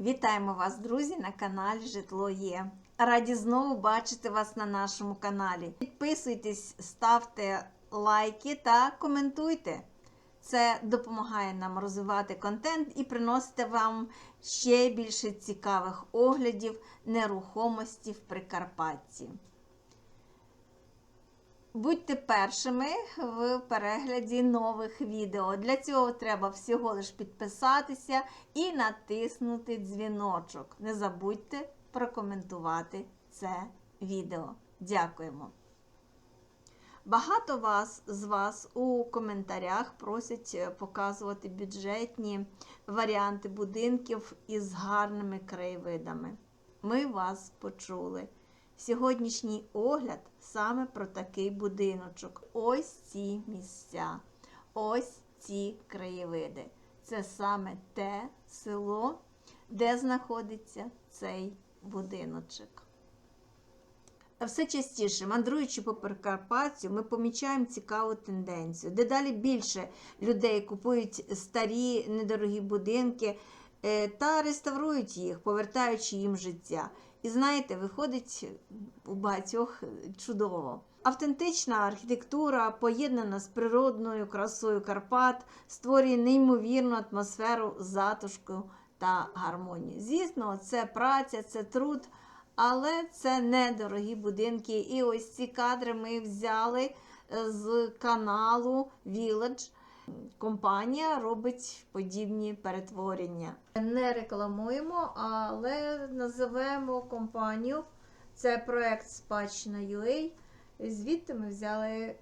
Вітаємо вас, друзі, на каналі Житло Є. Раді знову бачити вас на нашому каналі. Підписуйтесь, ставте лайки та коментуйте. Це допомагає нам розвивати контент і приносити вам ще більше цікавих оглядів нерухомості в Прикарпатті. Будьте першими в перегляді нових відео. Для цього треба всього лиш підписатися і натиснути дзвіночок. Не забудьте прокоментувати це відео. Дякуємо. Багато вас з вас у коментарях просять показувати бюджетні варіанти будинків із гарними краєвидами. Ми вас почули. Сьогоднішній огляд саме про такий будиночок. Ось ці місця, ось ці краєвиди. Це саме те село, де знаходиться цей будиночок. Все частіше, мандруючи по Прикарпаттю, ми помічаємо цікаву тенденцію. Дедалі більше людей купують старі недорогі будинки е, та реставрують їх, повертаючи їм життя. І знаєте, виходить у багатьох чудово. Автентична архітектура, поєднана з природною красою Карпат, створює неймовірну атмосферу затишку та гармонії. Звісно, це праця, це труд, але це недорогі будинки. І ось ці кадри ми взяли е, з каналу Village. Компанія робить подібні перетворення. Не рекламуємо, але називаємо компанію. Це проект Спадщина UA. Звідти ми взяли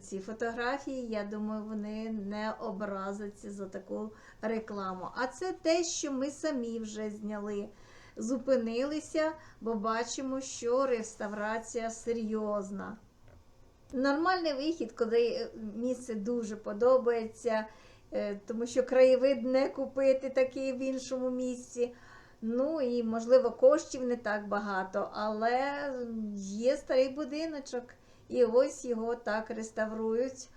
ці фотографії. Я думаю, вони не образяться за таку рекламу. А це те, що ми самі вже зняли. Зупинилися, бо бачимо, що реставрація серйозна. Нормальний вихід, коли місце дуже подобається, е, тому що краєвид не купити такий в іншому місці. Ну і, можливо, коштів не так багато, але є старий будиночок, і ось його так реставрують.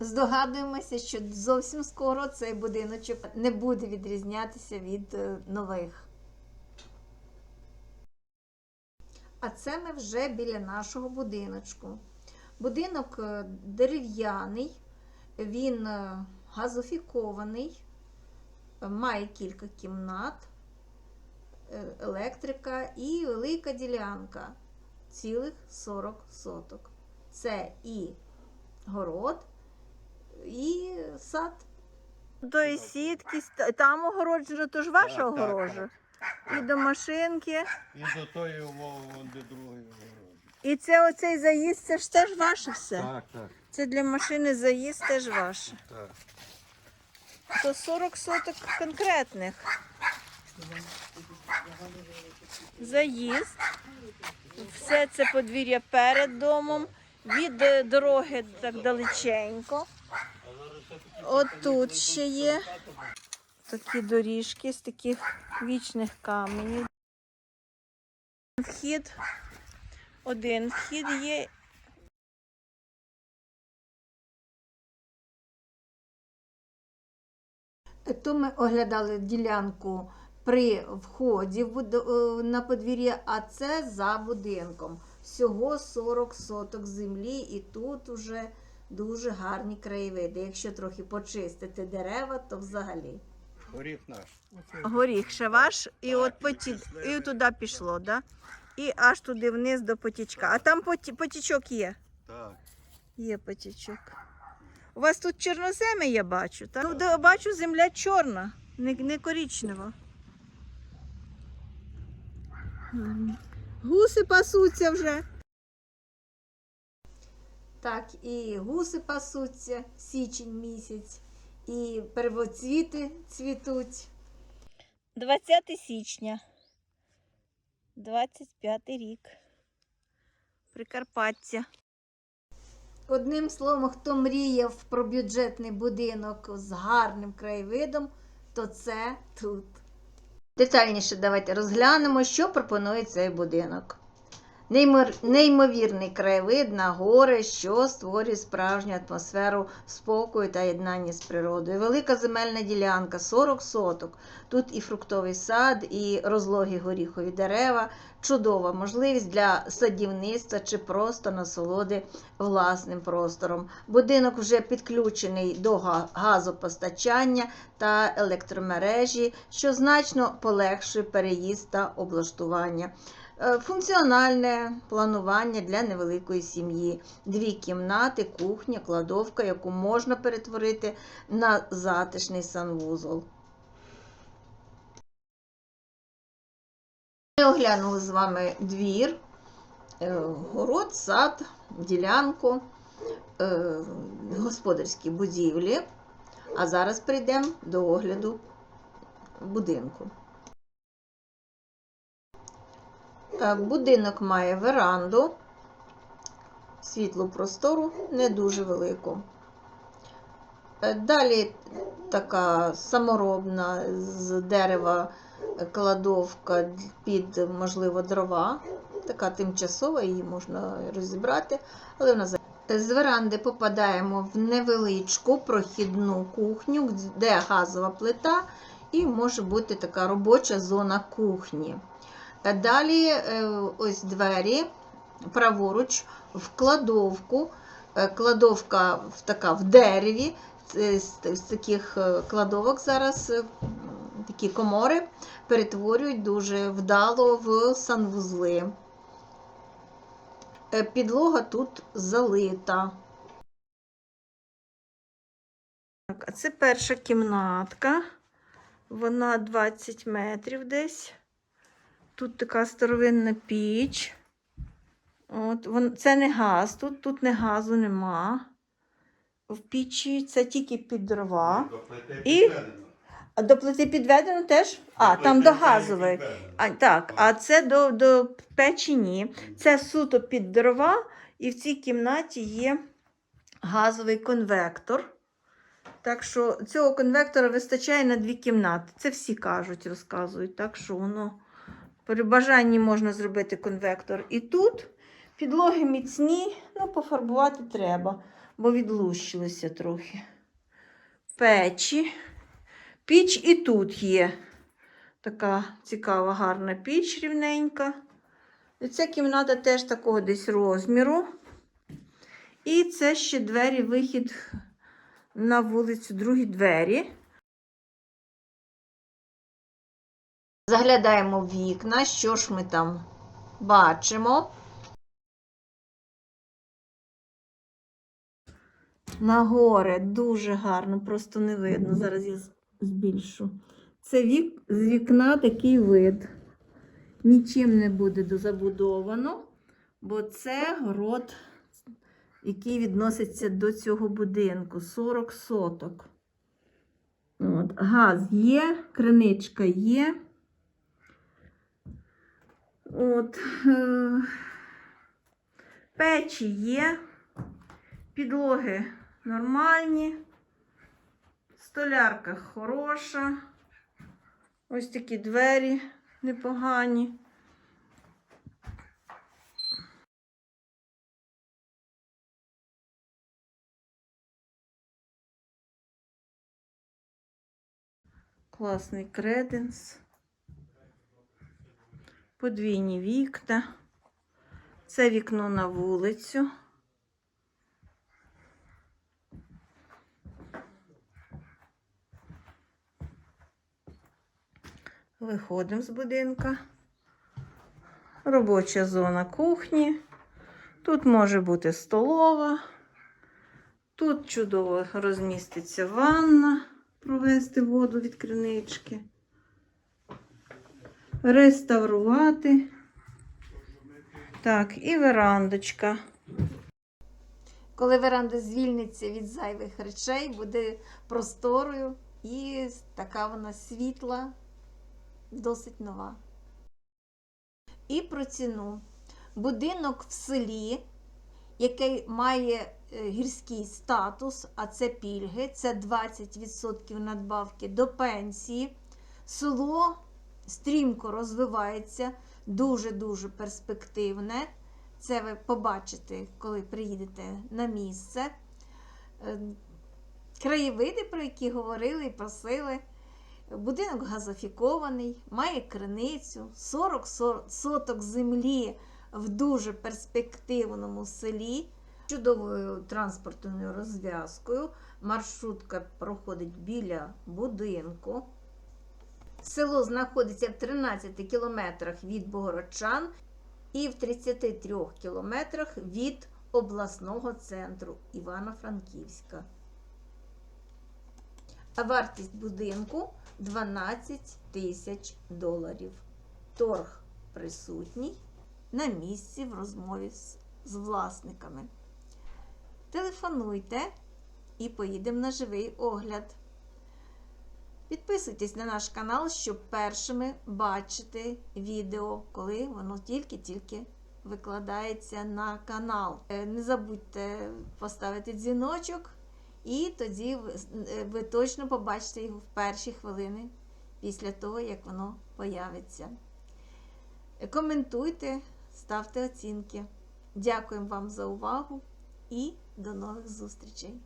Здогадуємося, що зовсім скоро цей будиночок не буде відрізнятися від е, нових. А це ми вже біля нашого будиночку. Будинок е, дерев'яний, він е, газофікований, е, має кілька кімнат, електрика і велика ділянка цілих 40 соток. Це і город, і сад. Тої сітки, там огороджено, то ж ваша огорожа. І до машинки. І до тої умови, до другої. І це оцей заїзд, це ж теж ваше все. Так, так, Це для машини заїзд теж ваше. так. То 40 соток конкретних. Заїзд. Все це подвір'я перед домом. Від е, дороги так далеченько. От тут ще є такі доріжки з таких вічних каменів. Вхід. Один вхід є То ми оглядали ділянку при вході е, на подвір'я, а це за будинком. Всього 40 соток землі, і тут уже дуже гарні краєвиди. Якщо трохи почистити дерева, то взагалі. Горіх наш. Горіх ще ваш, і от поті... і туди пішло, да? І аж туди вниз до потічка. А там потічок є. Так. Є потічок. У вас тут чорноземи, я бачу. Так? Ну, де- бачу, земля чорна, не, не корічнева. Гуси пасуться вже. Так, і гуси пасуться січень місяць, і первоцвіти цвітуть. 20 січня. 25 рік. Прикарпаття. Одним словом, хто мріяв про бюджетний будинок з гарним краєвидом, то це тут. Детальніше давайте розглянемо, що пропонує цей будинок. Неймовірний краєвид на гори, що створює справжню атмосферу спокою та єднання з природою. Велика земельна ділянка 40 соток. Тут і фруктовий сад, і розлогі горіхові дерева. Чудова можливість для садівництва чи просто насолоди власним простором. Будинок вже підключений до газопостачання та електромережі, що значно полегшує переїзд та облаштування. Е, Функціональне планування для невеликої сім'ї. Дві кімнати, кухня, кладовка, яку можна перетворити на затишний санвузол. Ми оглянули з вами двір, е, город, сад, ділянку, е, господарські будівлі. А зараз прийдемо до огляду будинку. Е, Будинок має веранду, світлу простору, не дуже велику. Е, Далі така саморобна з дерева кладовка під, можливо, дрова. Така тимчасова, її можна розібрати, але вона з веранди попадаємо в невеличку прохідну кухню, де газова плита, і може бути така робоча зона кухні. Далі е, ось двері праворуч в кладовку. Е, Кладовка така в дереві. З, таких е, кладовок зараз такі комори перетворюють дуже вдало в санвузли. Підлога тут залита. А це перша кімнатка. Вона 20 метрів десь. Тут така старовинна піч. От, вон, це не газ, тут, тут не газу нема. В пічі це тільки під дрова. І- А до плити підведено теж? А, там до газової. А, так, а це до, до печі ні. Це суто під дрова, і в цій кімнаті є газовий конвектор. Так що цього конвектора вистачає на дві кімнати. Це всі кажуть, розказують. Так що воно при бажанні можна зробити конвектор. І тут підлоги міцні, ну, пофарбувати треба, бо відлущилися трохи. Печі. Піч і тут є. Така цікава, гарна піч рівненька. І ця кімната теж такого десь розміру. І це ще двері, вихід на вулицю, другі двері. Заглядаємо в вікна, що ж ми там бачимо. На горе дуже гарно, просто не видно. Зараз я збільшу. Це вік, з вікна такий вид. Нічим не буде дозабудовано, бо це город, який відноситься до цього будинку 40 соток. От, газ є, криничка є. От, е, печі є, підлоги нормальні, столярка хороша. Ось такі двері непогані. Класний креденс. Подвійні вікна. Це вікно на вулицю. Виходимо з будинка. Робоча зона кухні. Тут може бути столова. Тут чудово розміститься ванна, провести воду від кринички. Реставрувати. Так, і верандочка. Коли веранда звільниться від зайвих речей, буде просторою і така вона світла, досить нова. І про ціну. Будинок в селі, який має е, гірський статус, а це пільги, це 20% надбавки до пенсії. Село стрімко розвивається, дуже-дуже перспективне. Це ви побачите, коли приїдете на місце. Е, Краєвиди, про які говорили і просили. Будинок газофікований, має криницю, 40 соток землі в дуже перспективному селі, чудовою транспортною розв'язкою. Маршрутка проходить біля будинку. Село знаходиться в 13 кілометрах від Богородчан і в 33 кілометрах від обласного центру Івано-Франківська. А вартість будинку 12 тисяч доларів. Торг присутній на місці в розмові з, з власниками. Телефонуйте і поїдемо на живий огляд. Підписуйтесь на наш канал, щоб першими бачити відео, коли воно тільки-тільки викладається на канал. Е, Не забудьте поставити дзвіночок, і тоді ви, е, точно побачите його в перші хвилини після того, як воно появиться. Е, Коментуйте, ставте оцінки. Дякуємо вам за увагу і до нових зустрічей!